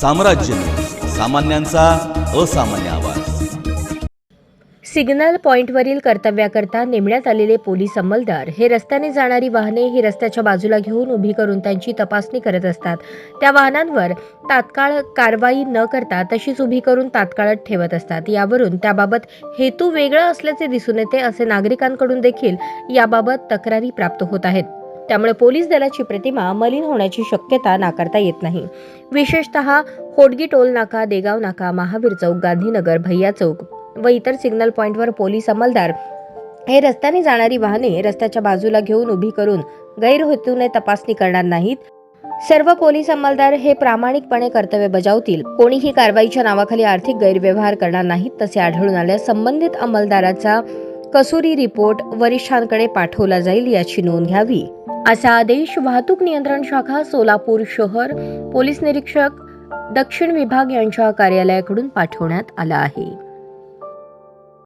साम्राज्य. सामान्यांचा असामान्य आवाज. सिग्नल पॉइंटवरील कर्तव्याकरता नेमण्यात आलेले पोलीस अंमलदार हे रस्त्याने जाणारी वाहने ही रस्त्याच्या बाजूला घेऊन उभी करून त्यांची तपासणी करत असतात. त्या वाहनांवर तात्काळ कारवाई न करता तशीच उभी करून तात्काळ ठेवत असतात. यावरून त्याबाबत हेतू वेगळा असल्याचे दिसून येते असे नागरिकांकडून देखील याबाबत तक्रारी प्राप्त होत आहेत. त्यामुळे पोलीस दलाची प्रतिमा मलिन होण्याची शक्यता नाकारता येत नाही. विशेषतः होडगी टोल नाका देगाव नाका महावीर चौक गांधीनगर भैया चौक व इतर सिग्नल पॉइंटवर पोलीस अंमलदार हे रस्त्याने जाणारी वाहने रस्त्याच्या बाजूला घेऊन उभी करून गैरहेतूने तपासणी करणार नाहीत. सर्व पोलीस अंमलदार हे प्रामाणिकपणे कर्तव्य बजावतील. कोणीही कारवाईच्या नावाखाली आर्थिक गैरव्यवहार करणार नाहीत तसे आढळून आल्यास संबंधित अंमलदाराचा कसुरी रिपोर्ट वरिष्ठांकडे पाठवला जाईल याची नोंद घ्यावी. असा आदेश वाहतूक नियंत्रण शाखा सोलापूर शहर पोलीस निरीक्षक दक्षिण विभाग यांच्या कार्यालयाकडून पाठवण्यात आला आहे.